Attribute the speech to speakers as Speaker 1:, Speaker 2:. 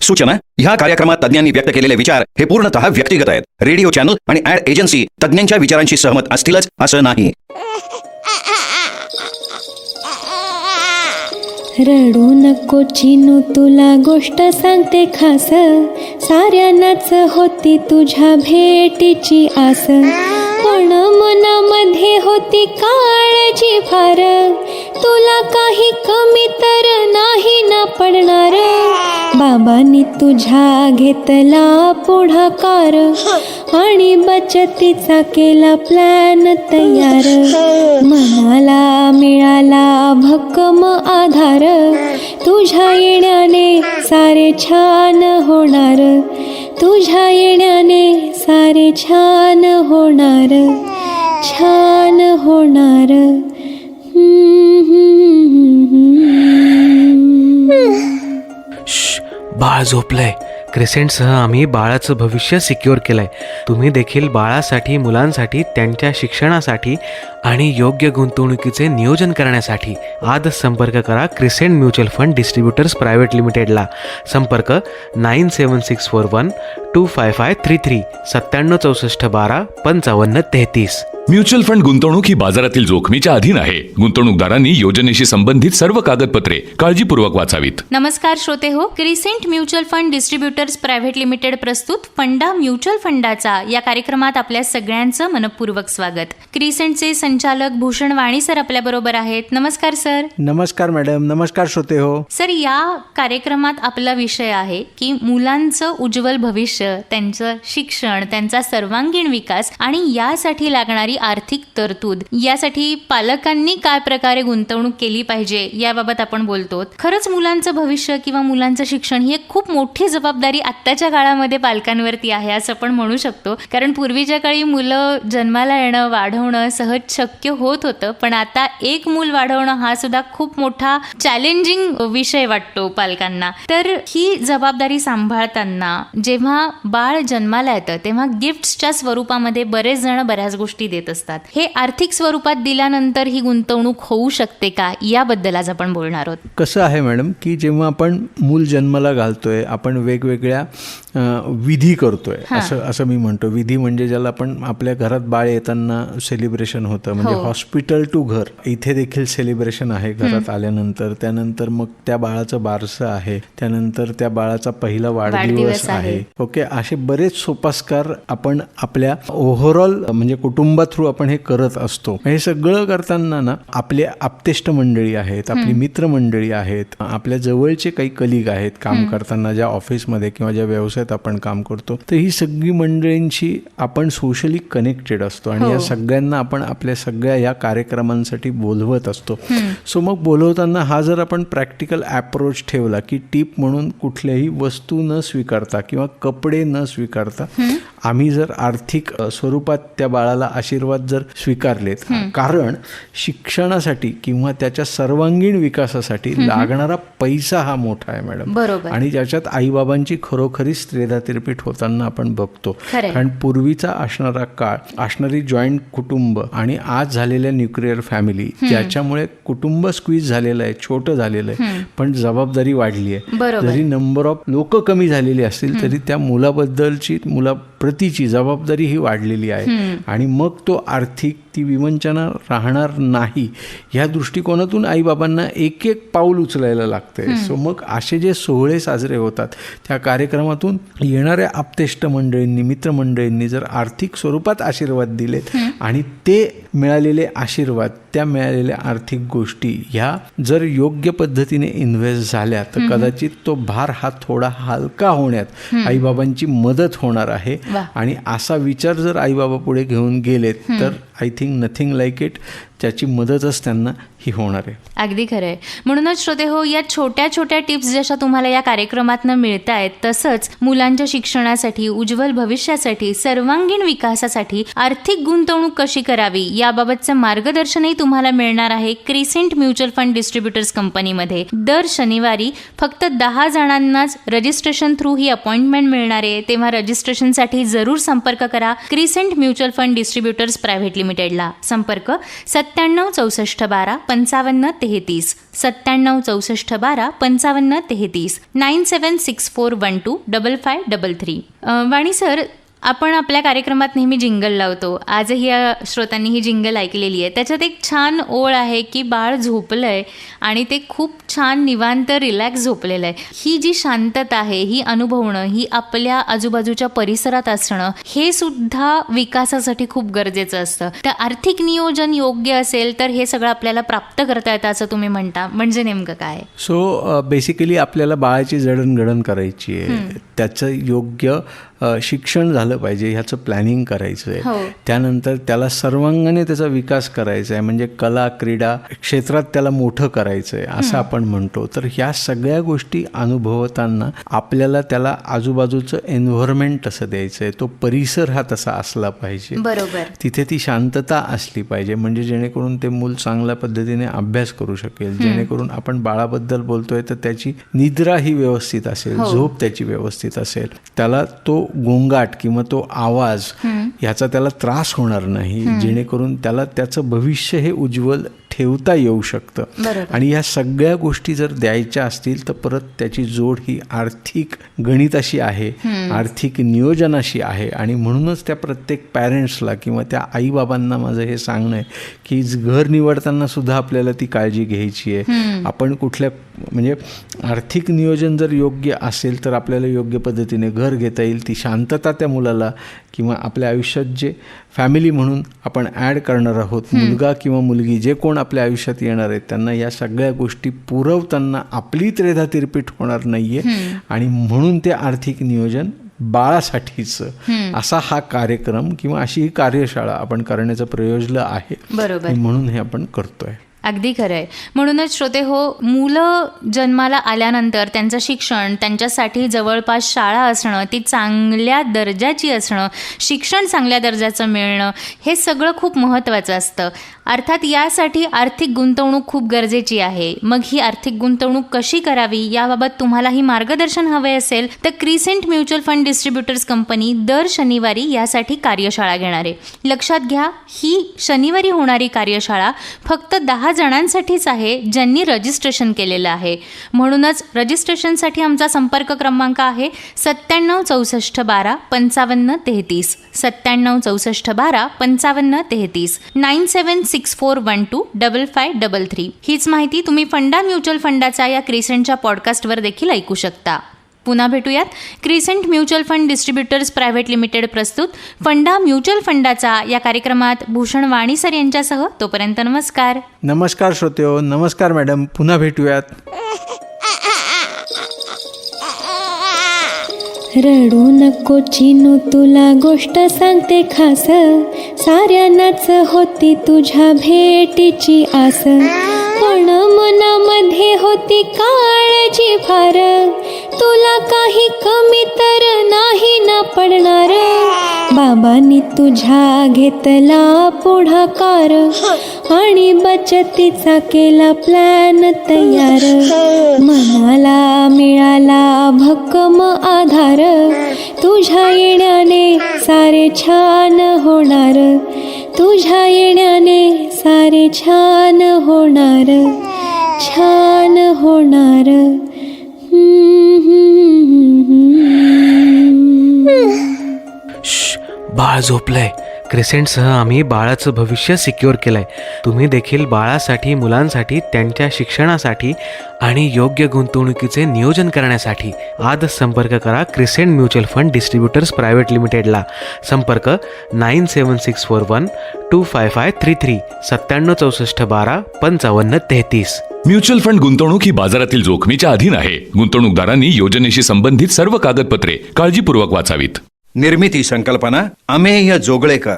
Speaker 1: सूचना ह्या कार्यक्रमात तज्ञांनी व्यक्त केलेले विचार हे पूर्णतः व्यक्तिगत आहेत. रेडिओ चॅनल आणि ऍड एजन्सी तज्ञांच्या विचारांशी सहमत असतीलच असं नाही.
Speaker 2: रडू नको चिनू तुला गोष्ट सांगते खास. साऱ्यांनाच होती तुझ्या भेटीची आस. पण मनामध्ये होती काळजी फार. तुला काही कमी तर नाही ना पडणार. बाबांनी तुझ्या घेतला पुढाकार. आणि बचतीचा केला प्लॅन तयार. मनाला मिळाला भक्कम आधार. तुझ्या येण्याने सारे छान होणार. तुझ्या येण्याने सारे छान होणार छान होणार.
Speaker 3: बाळ झोपलंय. क्रिसेंटसह आम्ही बाळाचं भविष्य सिक्युअर केलंय. तुम्ही देखील बाळासाठी मुलांसाठी त्यांच्या शिक्षणासाठी आणि योग्य गुंतवणुकीचे नियोजन करण्यासाठी आजच संपर्क करा Crescent mutual fund distributors private लिमिटेडला संपर्क nine seven six four one two five five three three सत्त्याण्णव चौसष्ट बारा पंचावन्न तेहतीस.
Speaker 4: म्युच्युअल फंड गुंतवणूक ही बाजारातील जोखमीच्या अधीन आहे. गुंतवणूकदारांनी योजनेशी संबंधित सर्व कागदपत्रे काळजीपूर्वक वाचावीत.
Speaker 5: नमस्कार श्रोते हो Crescent mutual fund distributors private limited प्रस्तुत फंडा म्युच्युअल फंडाचा या कार्यक्रमात आपल्या सगळ्यांचं मनपूर्वक स्वागत. क्रिसेंटचे संचालक भूषण वाणी सर आपल्या बरोबर आहेत. नमस्कार सर.
Speaker 6: नमस्कार मॅडम नमस्कार श्रोते हो.
Speaker 5: सर या कार्यक्रमात आपला विषय आहे की मुलांचं उज्ज्वल भविष्य त्यांचं शिक्षण त्यांचा सर्वांगीण विकास आणि यासाठी लागणारी आर्थिक तरतूद. यासाठी पालकांनी काय प्रकारे गुंतवणूक केली पाहिजे याबाबत आपण बोलतो. खरंच मुलांचं भविष्य किंवा मुलांचं शिक्षण ही एक खूप मोठी जबाबदारी आत्ताच्या काळामध्ये पालकांवरती आहे असं आपण म्हणू शकतो. कारण पूर्वीच्या काळी मुलं जन्माला येणं वाढवणं सहज शक्य होत होतं. पण आता एक मूल वाढवणं हा सुद्धा खूप मोठा चॅलेंजिंग विषय वाटतो पालकांना. तर ही जबाबदारी सांभाळताना जेव्हा बाळ जन्माला येतं तेव्हा गिफ्ट्सच्या स्वरूपामध्ये बरेच जण बऱ्याच गोष्टी देतात. येत असतात. हे आर्थिक स्वरूपात दिल्यानंतर ही गुंतवणूक होऊ शकते का? याबद्दल आज आपण बोलणार आहोत.
Speaker 6: कसं आहे मॅडम की जेव्हा आपण मूल जन्माला घालतोय आपण वेगवेगळ्या विधी करतोय. असं असं मी म्हणतो. विधी म्हणजे ज्याला आपण आपल्या घरात बाळ येताना सेलिब्रेशन होतं. म्हणजे
Speaker 5: हो.
Speaker 6: हॉस्पिटल टू घर. इथे देखील सेलिब्रेशन आहे घरात आल्यानंतर. त्यानंतर मग त्या बाळाचं बारसं आहे. त्यानंतर त्या बाळाचा पहिला वाढदिवस
Speaker 5: आहे.
Speaker 6: ओके? असे बरेच सोपास्कार आपण आपल्या ओव्हरऑल म्हणजे कुटुंबा थ्रू आपण हे करत असतो. हे सगळं करताना ना आपले आप्तेष्ट मंडळी आहेत आपली मित्रमंडळी आहेत आपल्या जवळचे काही कलिग आहेत काम करताना ज्या ऑफिसमध्ये किंवा ज्या व्यवसायात आपण काम करतो तर ही सगळी मंडळींशी आपण सोशली कनेक्टेड असतो आणि या सगळ्यांना आपण आपल्या सगळ्या या कार्यक्रमांसाठी बोलवत असतो. सो मग बोलवताना हा जर आपण प्रॅक्टिकल अप्रोच ठेवला की टीप म्हणून कुठल्याही वस्तू न स्वीकारता किंवा कपडे न स्वीकारता आम्ही जर आर्थिक स्वरूपात त्या बाळाला आशीर्वाद जर स्वीकारलेत कारण शिक्षणासाठी किंवा त्याच्या सर्वांगीण विकासासाठी लागणारा पैसा हा मोठा आहे मॅडम.
Speaker 5: बरोबर.
Speaker 6: आणि ज्याच्यात आईबाबांची खरोखरी स्त्रेधा तिरपीठ होताना आपण बघतो. कारण पूर्वीचा असणारा काळ असणारी जॉईंट कुटुंब आणि आज झालेल्या न्यूक्लिअर फॅमिली ज्याच्यामुळे कुटुंब स्क्वीज झालेलं आहे छोटं झालेलं आहे पण जबाबदारी वाढली आहे. जरी नंबर ऑफ लोक कमी झालेली असतील तरी त्या मुलाबद्दलची मुलाप्रतीची जबाबदारी ही वाढलेली आहे. आणि मग तो आर्थिक ती विवंचना राहणार नाही. ह्या दृष्टिकोनातून आईबाबांना एक एक पाऊल उचलायला लागतंय. सो मग असे जे सोहळे साजरे होतात त्या कार्यक्रमातून येणाऱ्या आप्तेष्ट मंडळींनी मित्रमंडळींनी जर आर्थिक स्वरूपात आशीर्वाद दिलेत आणि ते मिळालेले आशीर्वाद त्या मिळालेल्या आर्थिक गोष्टी ह्या जर योग्य पद्धतीने इन्व्हेस्ट झाल्या तर कदाचित तो भार हा थोडा हलका होण्यात आईबाबांची मदत होणार आहे. आणि असा विचार जर आईबाबा पुढे घेऊन गेलेत तर I think nothing like it त्याची मदतच त्यांना ही होणार आहे.
Speaker 5: अगदी खरं आहे. म्हणूनच श्रोते हो या छोट्या छोट्या टिप्स जशा तुम्हाला या कार्यक्रमातनं मिळत आहेत तसंच मुलांच्या शिक्षणासाठी उज्ज्वल भविष्यासाठी सर्वांगीण विकासासाठी आर्थिक गुंतवणूक कशी करावी याबाबतचं मार्गदर्शनही तुम्हाला मिळणार आहे क्रिसेंट म्युच्युअल फंड डिस्ट्रीब्युटर्स कंपनीमध्ये. दर शनिवारी फक्त दहा जणांनाच रजिस्ट्रेशन थ्रू ही अपॉइंटमेंट मिळणार आहे. तेव्हा रजिस्ट्रेशनसाठी जरूर संपर्क करा. Crescent mutual fund distributors private limited. लिमिटेडला. संपर्क सत्त्याण्णव चौसष्ट बारा पंचावन्न तेहतीस. सत्त्याण्णव चौसष्ट बारा पंचावन्न तेहतीस. Nine seven six four one two double five double three. वाणी सर आपण आपल्या कार्यक्रमात नेहमी जिंगल लावतो. आजही या श्रोतांनी ही जिंगल ऐकलेली आहे. त्याच्यात एक छान ओळ आहे की बाळ झोपलं आहे आणि ते खूप छान निवांत रिलॅक्स झोपलेलं आहे. ही जी शांतता आहे ही अनुभवणं ही आपल्या आजूबाजूच्या परिसरात असणं हे सुद्धा विकासासाठी खूप गरजेचं असतं. तर आर्थिक नियोजन योग्य असेल तर हे सगळं आपल्याला प्राप्त करता येतं असं तुम्ही म्हणता. म्हणजे नेमकं काय?
Speaker 6: सो बेसिकली आपल्याला बाळाची जडणघडण करायची आहे. त्याचं योग्य शिक्षण झालं पाहिजे ह्याचं प्लॅनिंग करायचं
Speaker 5: हो.
Speaker 6: आहे त्यानंतर त्याला सर्वांगाने त्याचा विकास करायचा आहे म्हणजे कला क्रीडा क्षेत्रात त्याला मोठं करायचं आहे असं आपण म्हणतो. तर ह्या सगळ्या गोष्टी अनुभवताना आपल्याला त्याला आजूबाजूचं एन्व्हायरमेंट तसं द्यायचं आहे तो परिसर हा तसा असला पाहिजे.
Speaker 5: बरोबर.
Speaker 6: तिथे ती शांतता असली पाहिजे. म्हणजे जेणेकरून ते मूल चांगल्या पद्धतीने अभ्यास करू शकेल. जेणेकरून आपण बाळाबद्दल बोलतोय तर त्याची निद्रा ही व्यवस्थित असेल झोप त्याची व्यवस्थित असेल. त्याला तो गोंगाट किंवा तो आवाज ह्याचा त्याला त्रास होणार नाही जेणेकरून त्याला त्याचं भविष्य हे उज्ज्वल ठेवता येऊ शकतं. आणि या सगळ्या गोष्टी जर द्यायच्या असतील तर परत त्याची जोड ही आर्थिक गणिताशी आहे आर्थिक नियोजनाशी आहे. आणि म्हणूनच त्या प्रत्येक पॅरेंट्सला किंवा त्या आईबाबांना माझं हे सांगणं आहे की घर निवडताना सुद्धा आपल्याला ती काळजी घ्यायची आहे. आपण कुठल्या म्हणजे आर्थिक नियोजन जर योग्य असेल तर आपल्याला योग्य पद्धतीने घर घेता येईल. ती शांतता त्या मुलाला किंवा आपल्या आयुष्यात जे फॅमिली म्हणून आपण ॲड करणार आहोत मुलगा किंवा मुलगी जे कोण आपल्या आयुष्यात येणार आहेत. त्यांना या सगळ्या गोष्टी पुरवताना आपली त्रेधा तिरपीट होणार नाहीये. आणि म्हणून ते आर्थिक नियोजन बाळासाठीचं. असा हा कार्यक्रम किंवा अशी ही कार्यशाळा आपण करण्याचं प्रयोजलं आहे.
Speaker 5: बरोबर.
Speaker 6: म्हणून हे आपण करतोय.
Speaker 5: अगदी खरं आहे म्हणूनच श्रोते हो मुलं जन्माला आल्यानंतर त्यांचं शिक्षण त्यांच्यासाठी जवळपास शाळा असणं ती चांगल्या दर्जाची असणं शिक्षण चांगल्या दर्जाचं मिळणं हे सगळं खूप महत्त्वाचं असतं. अर्थात यासाठी आर्थिक गुंतवणूक खूप गरजेची आहे. मग ही आर्थिक गुंतवणूक कशी करावी? याबाबत तुम्हालाही मार्गदर्शन हवे असेल तर Crescent mutual fund distributors company दर शनिवारी यासाठी कार्यशाळा घेणार. आहे लक्षात घ्या ही शनिवारी होणारी कार्यशाळा फक्त दहा जणांसाठीच आहे ज्यांनी रजिस्ट्रेशन केलेलं आहे. म्हणूनच रजिस्ट्रेशनसाठी आमचा संपर्क क्रमांक आहे सत्त्याण्णव चौसष्ट बारा पंचावन्न तेहतीस. सत्त्याण्णव चौसष्ट बारा पंचावन्न तेहतीस. Nine seven six four one two double five double three हीच माहिती तुम्ही फंडा म्युच्युअल फंडाचा या क्रिसेंटच्या पॉडकास्टवर देखील ऐकू शकता. पुन्हा भेटूयात. Crescent mutual fund distributors private limited प्रस्तुत फंडा म्युच्युअल फंडाचा या कार्यक्रमात भूषण वाणी सर यांच्यासह तोपर्यंत नमस्कार.
Speaker 6: नमस्कार श्रोतेहो नमस्कार मॅडम. पुन्हा भेटूयात.
Speaker 2: रडू नको चिनू तुला गोष्ट सांगते खास. साऱ्यांनाच होती तुझ्या भेटीची आस. पण मनामध्ये होती काळजी फार तुला काही कमी तर नाही ना पडणार. बाबांनी तुझ्या घेतला पुढाकार. आणि बचतीचा केला प्लॅन तयार. मनाला मिळाला भक्कम आधार. तुझ्या येण्याने सारे छान होणार. तुझ्या येण्याने सारे छान होणार. छान होणार.
Speaker 3: बाळ झोपलंय. क्रिसेंटसह आम्ही बाळाचं भविष्य सिक्युअर केलंय. तुम्ही देखील बाळासाठी मुलांसाठी त्यांच्या शिक्षणासाठी आणि योग्य गुंतवणुकीचे नियोजन करण्यासाठी आजच संपर्क करा Crescent mutual fund distributors private लिमिटेडला. संपर्क nine seven six four one two five five three three सत्त्याण्णव चौसष्ट बारा पंचावन्न तेहतीस.
Speaker 4: म्युच्युअल फंड गुंतवणूक ही बाजारातील जोखमीच्या अधीन आहे. गुंतवणूकदारांनी योजनेशी संबंधित सर्व कागदपत्रे काळजीपूर्वक वाचावीत.
Speaker 1: निर्मिती संकल्पना अमेय जोगळेकर.